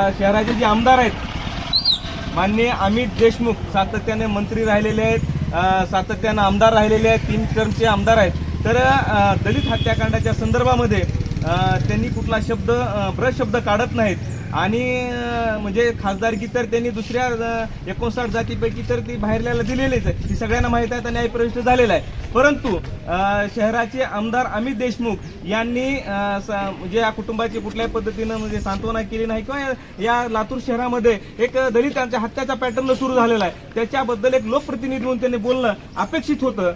शहराचे जे आमदार आहेत माननीय अमित देशमुख सातत्याने मंत्री राहिलेले आहेत सातत्याने सातत्यानं आमदार राहिलेले आहेत तीन टर्मचे आमदार आहेत. तर दलित हत्याकांडाच्या संदर्भामध्ये त्यांनी कुठला शब्द अ, ब्रशब्द काढत नाहीत. आणि म्हणजे खासदारकी तर त्यांनी दुसऱ्या एकोणसाठ जातीपैकी तर ती बाहेरल्याला दिलेलीच आहे. ती सगळ्यांना माहीत आहे तर न्यायप्रविष्ट झालेला आहे. परंतु शहराचे आमदार अमित देशमुख यांनी म्हणजे या कुटुंबाची कुठल्याही पद्धतीनं म्हणजे सांत्वना केली नाही किंवा या- या लातूर शहरामध्ये एक दलितांच्या हत्याचा पॅटर्न सुरू झालेला आहे. त्याच्याबद्दल एक लोकप्रतिनिधी म्हणून त्यांनी बोलणं अपेक्षित होतं.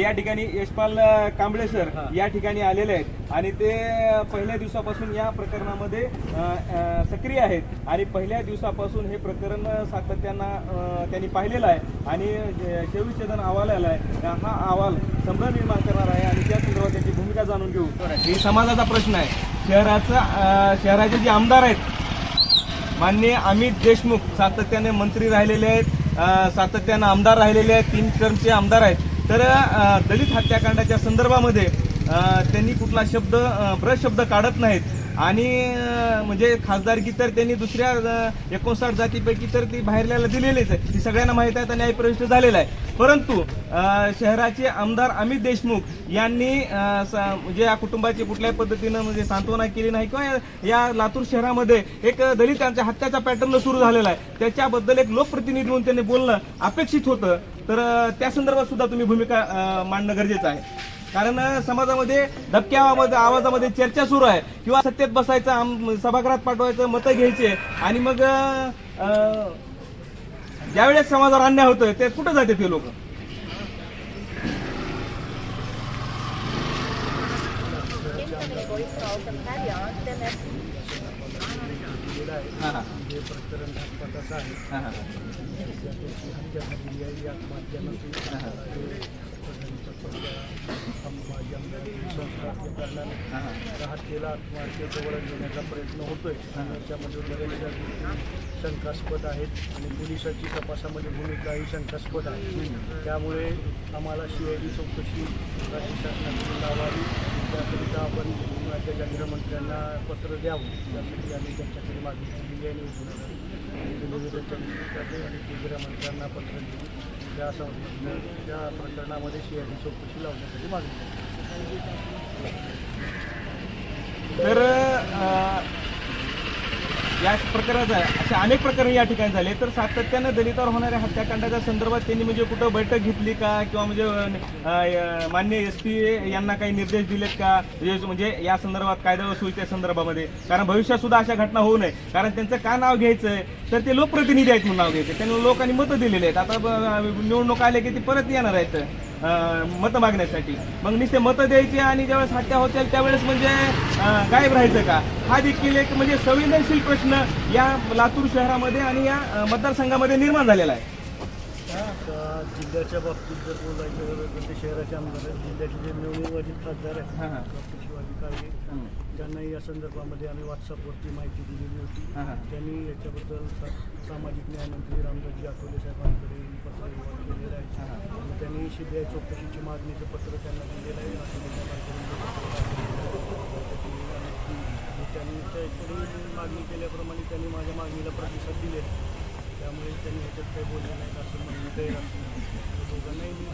या ठिकाणी यशपाल कांबळे सर या ठिकाणी आलेले आहेत. आणि ते पहिल्या दिवसापासून या प्रकरणामध्ये सक्रिय आहेत. आणि पहिल्या दिवसापासून हे प्रकरण सातत्यानं त्यांनी पाहिलेलं आहे. आणि शेवटचे जण अहवाल आला आहे. हा अहवाल संभ्रम निर्माण करणार आहे. आणि त्या संदर्भात त्याची भूमिका जाणून घेऊ. ही समाजाचा प्रश्न आहे. शहराचा शहराचे जे आमदार आहेत माननीय अमित देशमुख सातत्याने मंत्री राहिलेले आहेत. सातत्यानं आमदार राहिलेले आहेत. तीन टर्मचे आमदार आहेत. तर दलित हत्याकांडाच्या संदर्भामध्ये त्यांनी कुठला शब्द अ, ब्रशब्द काढत नाहीत. आणि म्हणजे खासदारकी तर त्यांनी दुसऱ्या एकोणसाठ जातीपैकी तर ती बाहेरल्याला दिलेलीच आहे. ती सगळ्यांना माहीत आहे तर न्यायप्रविष्ट झालेला आहे. परंतु शहराचे आमदार अमित देशमुख यांनी म्हणजे या कुटुंबाची कुठल्याही पद्धतीनं म्हणजे सांत्वना केली नाही किंवा या- लातूर शहरामध्ये एक दलितांच्या हत्याचा पॅटर्न सुरू झालेला आहे. त्याच्याबद्दल एक लोकप्रतिनिधी म्हणून त्यांनी बोलणं अपेक्षित होतं. तर त्या संदर्भात सुद्धा तुम्ही भूमिका मांडणं गरजेचं आहे. कारण समाजामध्ये धबक्या आवाजामध्ये चर्चा सुरू आहे. किंवा सत्तेत बसायचं सभागृहात पाठवायचं मतं घ्यायचे. आणि मग ज्यावेळेस समाजावर अन्याय होतोय ते कुठं जाते ते लोक? हा, हा. त्या हत्येला आत्महत्येजवळ घेण्याचा प्रयत्न होतोय. त्याच्यामध्ये बऱ्याचशा गोष्टी शंकास्पद आहेत आणि पोलिसांची तपासामध्ये भूमिका ही शंकास्पद आहे. त्यामुळे आम्हाला शिवाजी चौकशी राज्य शासनाकडून लावावी. त्याकरिता आपण राज्याच्या गृहमंत्र्यांना पत्र द्यावं. त्यासाठी आम्ही त्यांच्याकडे मागणी केलेली आहे. आणि ते निवेदन त्यांनी स्वीकारले आणि ते गृहमंत्र्यांना पत्र देऊन त्या संबंध त्या प्रकरणामध्ये शिवाजी चौकशी लावण्यासाठी मागणी केली. तर या प्रकारचा असे अनेक प्रकरण या ठिकाणी झाले. तर सातत्यानं दलितावर होणाऱ्या हत्याकांडाच्या संदर्भात त्यांनी म्हणजे कुठं बैठक घेतली का? किंवा म्हणजे मान्य एस पी यांना काही निर्देश दिलेत का? म्हणजे, म्हणजे- या संदर्भात कायदा व सुविधा संदर्भामध्ये. कारण भविष्यात सुद्धा अशा घटना होऊ नये. कारण त्यांचं का नाव घ्यायचंय? तर ते लोकप्रतिनिधी आहेत म्हणून नाव घ्यायचं त्यांनी लोकांनी मतं दिलेले आहेत. आता निवडणूक आले की ते परत येणार आहेत. मतं मागण्यासाठी. मग नुसते मतं द्यायची आणि ज्यावेळेस हत्या होतील त्यावेळेस म्हणजे गायब राहायचं का? हा देखील एक म्हणजे संवेदनशील प्रश्न या लातूर शहरामध्ये आणि या मतदारसंघामध्ये निर्माण झालेला आहे. आता जिल्ह्याच्या बाबतीत जर बोलायचं झालं तर ते शहराचे आमदार आहेत जिल्ह्याचे जे नवनिर्वाचित खासदार. आहेत डॉक्टर शिवाजी काळे. त्यांनाही या संदर्भामध्ये आम्ही व्हॉट्सअपवरती माहिती दिलेली होती. त्यांनी याच्याबद्दल सामाजिक न्याय मंत्री रामदासजी आठवले साहेबांकडे पत्र व्यवहार केलेलं आहे त्यांनी सीबीआय चौकशीची मागणीचं पत्र त्यांना दिलेलं आहे त्यांनी मागणी केल्याप्रमाणे त्यांनी माझ्या मागणीला प्रतिसाद दिले त्यामुळे त्यांनी ह्याच्यात काही बोललं नाही असं म्हणणं काही दोघांनाही मी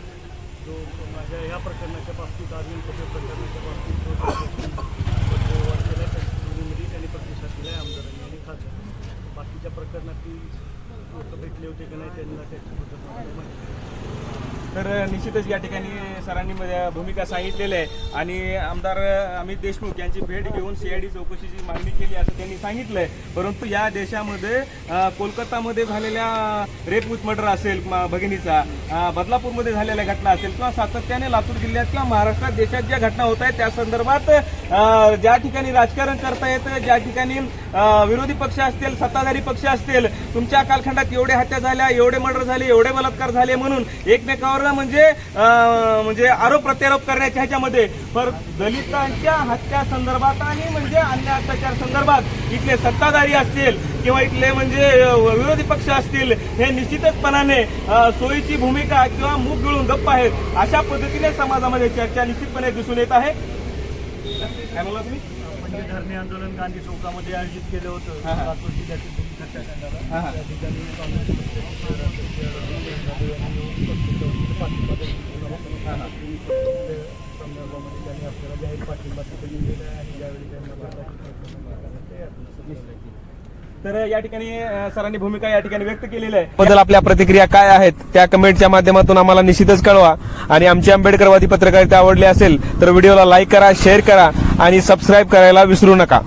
जो माझ्या ह्या प्रकरणाच्या बाबतीत अजून कशा प्रकरणाच्या बाबतीत जो पत्र त्यांनी प्रतिसाद दिला आहे आमदारांनी आणि खासदार. बाकीच्या प्रकरणात ती लोक भेटले होते की नाही त्यांना त्याची माहिती तर निश्चितच या ठिकाणी सरांनी भूमिका सांगितलेली आहे. आणि आमदार अमित देशमुख यांची भेट घेऊन सीआयडी चौकशीची मागणी केली असं त्यांनी सांगितलंय. परंतु या देशामध्ये कोलकातामध्ये झालेल्या रेप विथ मर्डर असेल भगिनीचा बदलापूरमध्ये झालेल्या घटना असेल किंवा सातत्याने लातूर जिल्ह्यात किंवा महाराष्ट्रात देशात ज्या घटना होत आहेत त्या संदर्भात ज्या ठिकाणी राजकारण करता येतं ज्या ठिकाणी विरोधी पक्ष असतील सत्ताधारी पक्ष असतील तुमच्या कालखंडात एवढे हत्या झाल्या एवढे मर्डर झाले एवढे बलात्कार झाले म्हणून एकमेकावर त्यांच्यावर म्हणजे म्हणजे आरोप प्रत्यारोप करण्याच्या ह्याच्यामध्ये. पर दलितांच्या हत्या संदर्भात आणि म्हणजे अन्य अत्याचार संदर्भात इथले सत्ताधारी असतील किंवा इथले म्हणजे विरोधी पक्ष असतील हे निश्चितचपणाने सोयीची भूमिका किंवा मूग गिळून गप्प आहेत अशा पद्धतीने समाजामध्ये चर्चा निश्चितपणे दिसून येत आहे. काय म्हणला तुम्ही आपण जे धरणे आंदोलन गांधी चौकामध्ये आयोजित केलं होतं. लातूर जिल्ह्यातील हत्याकांडाला. त्या ठिकाणी संदर्भामध्ये त्यांनी आपल्याला जाहीर पाठिंबा तिथे दिलेला आहे आणि ज्यावेळी त्यांना तर या ठिकाणी सरांनी भूमिका या ठिकाणी व्यक्त केलेली आहे. बद्दल आपल्या प्रतिक्रिया काय आहेत त्या कमेंटच्या माध्यमातून आम्हाला निश्चितच कळवा. आणि आमची आंबेडकरवादी पत्रकारिता आवडली असेल तर व्हिडिओला लाईक करा शेअर करा आणि सबस्क्राईब करायला विसरू नका.